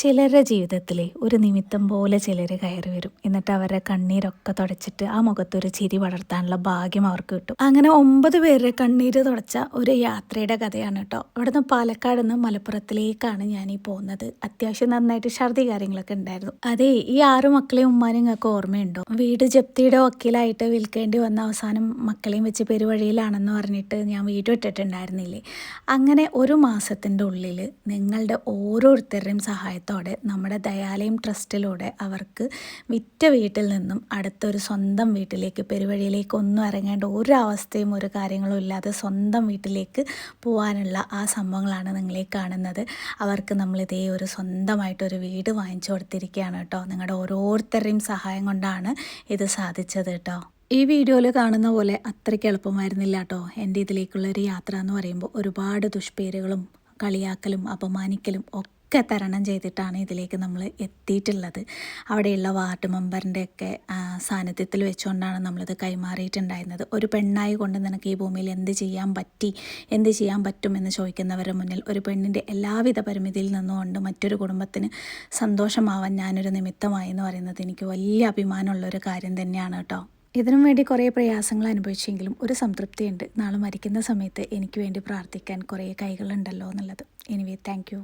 ചിലരുടെ ജീവിതത്തിലെ ഒരു നിമിത്തം പോലെ ചിലർ കയറി വരും. എന്നിട്ട് അവരുടെ കണ്ണീരൊക്കെ തുടച്ചിട്ട് ആ മുഖത്തൊരു ചിരി വളർത്താനുള്ള ഭാഗ്യം അവർക്ക് കിട്ടും. അങ്ങനെ ഒമ്പത് പേരുടെ കണ്ണീര് തുടച്ച ഒരു യാത്രയുടെ കഥയാണ് കേട്ടോ. ഇവിടുന്ന് പാലക്കാട് നിന്ന് മലപ്പുറത്തിലേക്കാണ് ഞാൻ ഈ പോകുന്നത്. അത്യാവശ്യം നന്നായിട്ട് ഛർദി കാര്യങ്ങളൊക്കെ ഉണ്ടായിരുന്നു. അതെ ഈ ആറ് മക്കളെയും ഉമ്മാനും നിങ്ങൾക്ക് ഓർമ്മയുണ്ടോ? വീട് ജപ്തിയുടെ വക്കീലായിട്ട് വിൽക്കേണ്ടി വന്ന അവസാനം മക്കളെയും വെച്ച് പെരുവഴിയിലാണെന്ന് പറഞ്ഞിട്ട് ഞാൻ വീഡിയോ ഇട്ടിട്ടുണ്ടായിരുന്നില്ലേ അങ്ങനെ ഒരു മാസത്തിന്റെ ഉള്ളിൽ നിങ്ങളുടെ ഓരോരുത്തരുടെയും സഹായത്തോടെ നമ്മുടെ ദയാലയം ട്രസ്റ്റിലൂടെ അവർക്ക് വിറ്റ വീട്ടിൽ നിന്നും അടുത്തൊരു സ്വന്തം വീട്ടിലേക്ക് പെരുവഴിയിലേക്ക് ഒന്നും ഇറങ്ങേണ്ട ഒരു അവസ്ഥയും ഒരു കാര്യങ്ങളും ഇല്ലാതെ സ്വന്തം വീട്ടിലേക്ക് പോകാനുള്ള ആ സംഭവങ്ങളാണ് നിങ്ങളെ കാണുന്നത്. അവർക്ക് നമ്മൾ ഇതേ ഒരു സ്വന്തമായിട്ടൊരു വീട് വാങ്ങിച്ചു കൊടുത്തിരിക്കുകയാണ് കേട്ടോ. നിങ്ങളുടെ ഓരോരുത്തരുടെയും സഹായം കൊണ്ടാണ് ഇത് സാധിച്ചത് കേട്ടോ. ഈ വീഡിയോയിൽ കാണുന്ന പോലെ അത്രയ്ക്ക് എളുപ്പമായിരുന്നില്ല കേട്ടോ. എന്റെ ഇതിലേക്കുള്ള ഒരു യാത്ര എന്ന് പറയുമ്പോൾ ഒരുപാട് ദുഷ്പേരുകളും കളിയാക്കലും അപമാനിക്കലും ഒക്കെ തരണം ചെയ്തിട്ടാണ് ഇതിലേക്ക് നമ്മൾ എത്തിയിട്ടുള്ളത്. അവിടെയുള്ള വാർഡ് മെമ്പറിന്റെ ഒക്കെ സാന്നിധ്യത്തിൽ വെച്ചുകൊണ്ടാണ് നമ്മളിത് കൈമാറിയിട്ടുണ്ടായിരുന്നത്. ഒരു പെണ്ണായി കൊണ്ട് നിനക്ക് ഈ ഭൂമിയിൽ എന്ത് ചെയ്യാൻ പറ്റി? എന്ത് ചെയ്യാൻ പറ്റുമെന്ന് ചോദിക്കുന്നവരുടെ മുന്നിൽ ഒരു പെണ്ണിന്റെ എല്ലാവിധ പരിമിതിയിൽ നിന്നുകൊണ്ട് മറ്റൊരു കുടുംബത്തിന് സന്തോഷമാവാൻ ഞാനൊരു നിമിത്തമായി എന്ന് പറയുന്നത് എനിക്ക് വലിയ അഭിമാനമുള്ള ഒരു കാര്യം തന്നെയാണ് കേട്ടോ. ഇതിനും വേണ്ടി കുറേ പ്രയാസങ്ങൾ അനുഭവിച്ചെങ്കിലും ഒരു സംതൃപ്തിയുണ്ട്. നാളെ മരിക്കുന്ന സമയത്ത് എനിക്ക് വേണ്ടി പ്രാർത്ഥിക്കാൻ കുറേ കൈകളുണ്ടല്ലോ എന്നുള്ളത്. Anyway thank